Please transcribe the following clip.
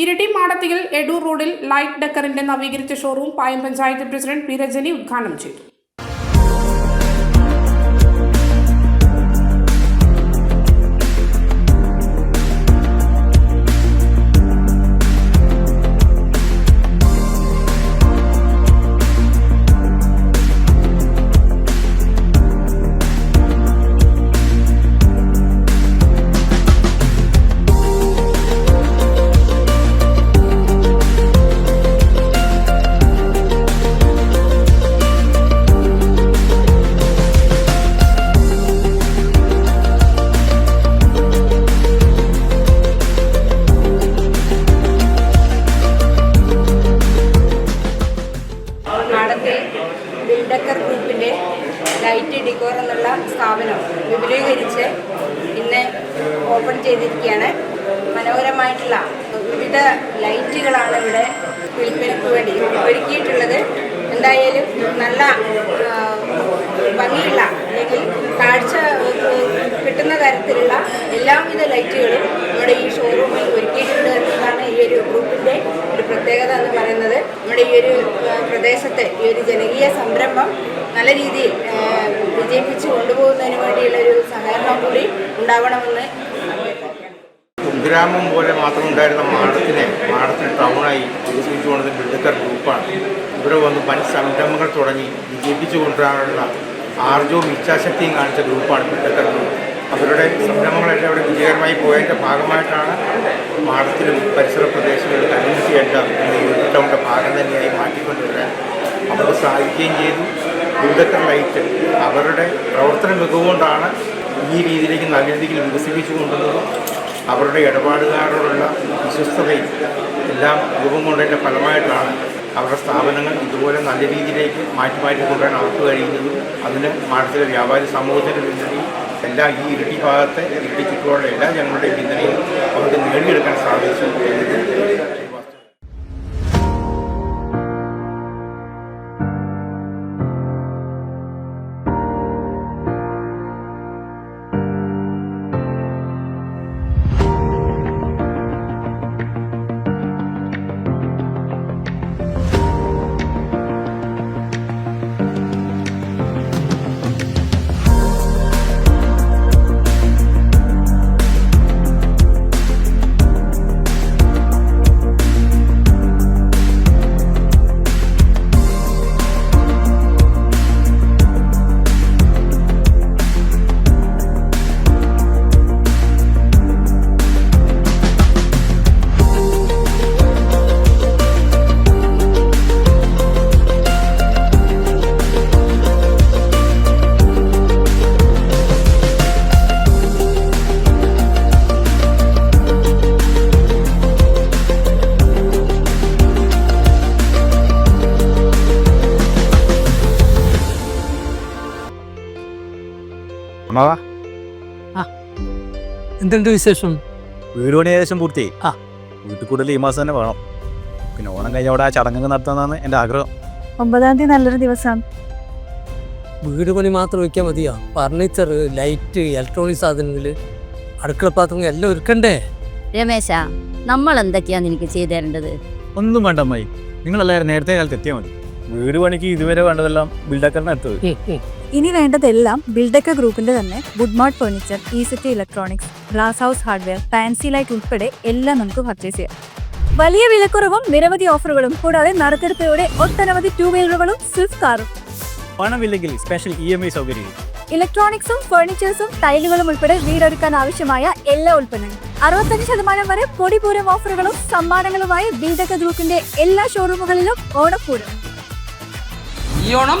ഇരിട്ടി മാടത്തിയിൽ എടൂർ റോഡിൽ ലൈറ്റ് ഡെക്കറിന്റെ നവീകരിച്ച showroom Payam panchayat president P Rajani ഉദ്ഘാടനം ചെയ്തു. സ്ഥാപനം വിപുലീകരിച്ച് ഇന്ന് ഓപ്പൺ ചെയ്തിരിക്കുകയാണ്. മനോഹരമായിട്ടുള്ള വിവിധ ലൈറ്റുകളാണ് ഇവിടെ വിൽപ്പനയ്ക്ക് വേണ്ടി ഒരുക്കിയിട്ടുള്ളത്. എന്തായാലും നല്ല ഭംഗിയുള്ള അല്ലെങ്കിൽ കാഴ്ച കിട്ടുന്ന തരത്തിലുള്ള എല്ലാവിധ ലൈറ്റുകളും ഇവിടെ ഈ ഷോറൂമിൽ ഒരു ഗ്രൂപ്പിന്റെ ഒരു പ്രത്യേകത എന്ന് പറയുന്നത് നമ്മുടെ ഈ ഒരു പ്രദേശത്തെ ഈ ഒരു ജനകീയ സംരംഭം നല്ല രീതിയിൽ വിജയിപ്പിച്ച് കൊണ്ടുപോകുന്നതിന് വേണ്ടിയുള്ള ഒരു സഹകരണം കൂടി ഉണ്ടാവണമെന്ന് ഗ്രാമം പോലെ മാത്രം ഉണ്ടായിരുന്ന മാടത്തിനെ മാടത്തിന് ടൗണായി വികസിപ്പിച്ചു കൊണ്ടത് ബിൽഡക്കർ ഗ്രൂപ്പാണ്. ഇവിടെ വന്ന് പല സംരംഭങ്ങൾ തുടങ്ങി വിജയിപ്പിച്ചു കൊണ്ടുവരാനുള്ള ആർജവും ഇച്ഛാശക്തിയും കാണിച്ച ഗ്രൂപ്പാണ് ബിൽഡക്കർ ഗ്രൂപ്പ്. അവരുടെ സംരംഭങ്ങളെല്ലാം അവിടെ വിജയകരമായി പോയതിന്റെ ഭാഗമായിട്ടാണ് മാടത്തിലും പരിസര പ്രദേശങ്ങളിലും കമ്മ്യൂണിറ്റി എല്ലാം ടൗണിന്റെ ഭാഗം തന്നെയായി മാറ്റിക്കൊണ്ടുവരാൻ അവർക്ക് സാധിക്കുകയും ചെയ്തു. ബിൽഡക്കർ ലൈറ്റ് അവരുടെ പ്രവർത്തന മികവുകൊണ്ടാണ് ഈ രീതിയിലേക്ക് നല്ല രീതിയിൽ വികസിപ്പിച്ചു കൊണ്ടുവന്നതും അവരുടെ ഇടപാടുകാരോടുള്ള വിശ്വസ്തതയും എല്ലാം രൂപം കൊണ്ടതിന്റെ ഫലമായിട്ടാണ് അവരുടെ സ്ഥാപനങ്ങൾ ഇതുപോലെ നല്ല രീതിയിലേക്ക് മാറ്റി മാറ്റി കൊണ്ടുവരാൻ അവർക്ക് കഴിയുന്നതും അതിന് മാറ്റത്തിലെ വ്യാപാരി സമൂഹത്തിന്റെ എല്ലാ ഈ ഇരട്ടി ഭാഗത്തെ ഇരട്ടി ചുറ്റുപാടുള്ള എല്ലാ ജനങ്ങളുടെയും പിന്തുണയും അവർക്ക് നേടിയെടുക്കാൻ സാധിച്ചു. അമ്മാവാ എന്തുണ്ട് വിശേഷം? വീട് പണി ഏകദേശം പൂർത്തിയായി. ആ. വീട്ടിൽ കൂടുതൽ ഈ മാസം തന്നെ വേണം. പിന്നെ ഓണം കഴിഞ്ഞ അവിടെ ആ ചടങ്ങ് നടത്താന്നാണ് എന്റെ ആഗ്രഹം. ഒമ്പതാം തീയതി നല്ലൊരു ദിവസമാണ്. വീട് പണി മാത്രം വയ്ക്കാൻ മതിയോ? ഫർണിച്ചർ ലൈറ്റ് ഇലക്ട്രോണിക് സാധനങ്ങൾ അടുക്കള പാത്രങ്ങൾ എല്ലാം ഒരുക്കണ്ടേ? രമേശ നമ്മൾ എന്തൊക്കെയാണ് നിനക്ക് ചെയ്തു തരേണ്ടത്? ഒന്നും വേണ്ട അമ്മായി. നിങ്ങളെല്ലാവരും നേരത്തെ കാലത്ത് എത്തിയാൽ മതി. വീട് പണിക്ക് ഇതുവരെ വേണ്ടതെല്ലാം ബിൽഡക്കറിന് എടുത്തത്. ഇനി വേണ്ടതെല്ലാം ബിൽഡക്ക ഗ്രൂപ്പിന്റെ തന്നെ ഗുഡ്മാർട്ട് ഫർണിച്ചർ ഈ city electronics glass house hardware fancy light ഉൾപ്പെടെ എല്ലാം നമുക്ക് പർച്ചേസ് ചെയ്യാം. വലിയ വിലക്കുറവും നിരവധി ഓഫറുകളും കൂടാതെ നറുക്കെടുപ്പയോടെ ഒട്ടനവധി ടൂ വീലറുകളും സ്വിഫ്റ്റ് കാറും പണമില്ലെങ്കിൽ സ്പെഷ്യൽ ഇ എം ഐ സൗകര്യം. ഇലക്ട്രോണിക്സും ഫർണിച്ചേഴ്സും ടൈലുകളും ഉൾപ്പെടെ വീടൊരുക്കാൻ ആവശ്യമായ എല്ലാ ഉൽപ്പന്നങ്ങളും. അറുപത്തഞ്ച് ശതമാനം വരെ പൊടിപൂരം ഓഫറുകളും സമ്മാനങ്ങളുമായി ബിൽഡക്ക ഗ്രൂപ്പിന്റെ എല്ലാ ഷോറൂമുകളിലും ഓണപ്പൂരം ഈ ഓണം